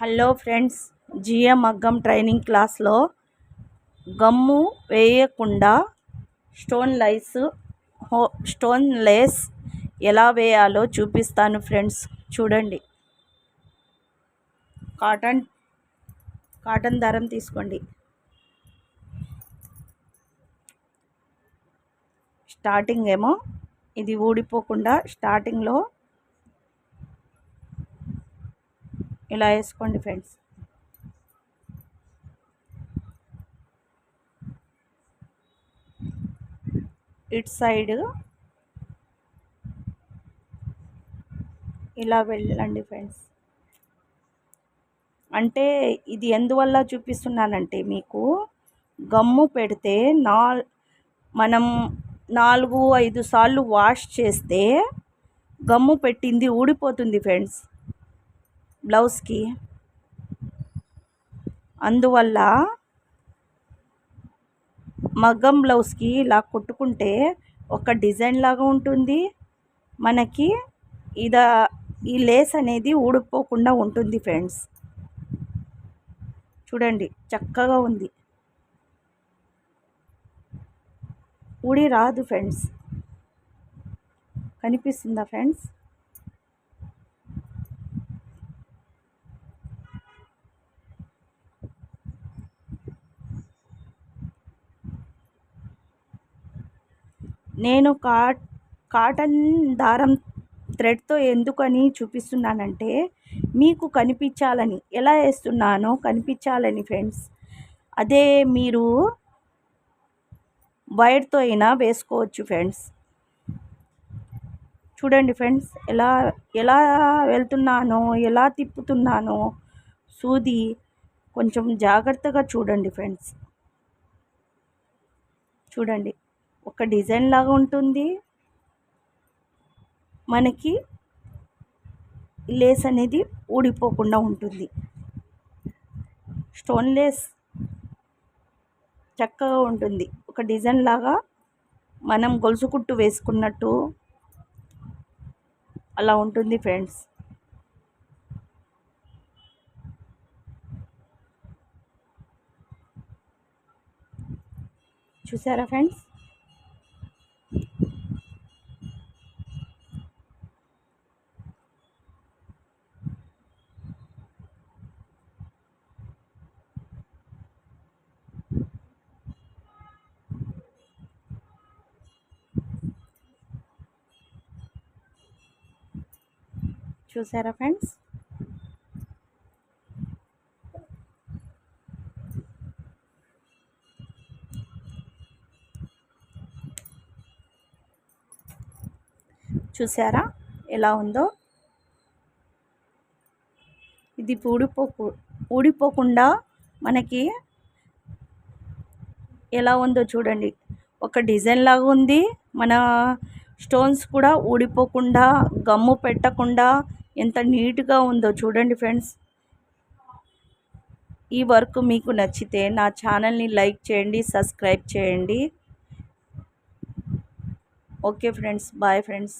Hello friends GM మగ్గం training క్లాస్లో గమ్ము వేయకుండా స్టోన్ లైస్ హో స్టోన్ లేస్ ఎలా వేయాలో చూపిస్తాను ఫ్రెండ్స్. చూడండి. కాటన్ కాటన్ దారం తీసుకోండి. స్టార్టింగ్ ఏమో ఇది ఊడిపోకుండా స్టార్టింగ్లో ఇలా వేసుకోండి ఫ్రెండ్స్. ఇటు సైడ్ ఇలా వెళ్ళండి ఫ్రెండ్స్. అంటే ఇది ఎందువల్ల చూపిస్తున్నానంటే మీకు గమ్ము పెడితే నా మనం నాలుగు ఐదు సార్లు వాష్ చేస్తే గమ్ము పెట్టింది ఊడిపోతుంది ఫ్రెండ్స్. బ్లౌజ్కి. అందువల్ల మగ్గం బ్లౌజ్కి ఇలా కుట్టుకుంటే ఒక డిజైన్ లాగా ఉంటుంది. మనకి ఇద ఈ లేస్ అనేది ఊడిపోకుండా ఉంటుంది ఫ్రెండ్స్. చూడండి చక్కగా ఉంది. ఊడి రాదు ఫ్రెండ్స్. కనిపిస్తుందా ఫ్రెండ్స్? నేను కా కాటన్ దారం థ్రెడ్తో ఎందుకని చూపిస్తున్నానంటే మీకు కనిపించాలని. ఎలా వేస్తున్నానో కనిపించాలని ఫ్రెండ్స్. అదే మీరు వైర్తో అయినా వేసుకోవచ్చు ఫ్రెండ్స్. చూడండి ఫ్రెండ్స్ ఎలా ఎలా వెళ్తున్నానో ఎలా తిప్పుతున్నానో సూది కొంచెం జాగ్రత్తగా చూడండి ఫ్రెండ్స్. చూడండి. ఒక డిజైన్ లాగా ఉంటుంది. మనకి లేస్ అనేది ఊడిపోకుండా ఉంటుంది. స్టోన్ లేస్ చక్కగా ఉంటుంది. ఒక డిజైన్ లాగా మనం గొలుసు కుట్టు వేసుకున్నట్టు అలా ఉంటుంది ఫ్రెండ్స్. చూసారా ఫ్రెండ్స్? చూసారా ఫ్రెండ్స్? చూసారా? ఎలా ఉందో? ఇది ఊడిపోకు ఊడిపోకుండా మనకి ఎలా ఉందో చూడండి. ఒక డిజైన్ లాగా ఉంది. మన స్టోన్స్ కూడా ఊడిపోకుండా గమ్ము పెట్టకుండా ఎంత నీట్గా ఉందో చూడండి ఫ్రెండ్స్. ఈ వర్క్ మీకు నచ్చితే నా ఛానల్ని లైక్ చేయండి సబ్స్క్రైబ్ చేయండి. Okay friends bye friends.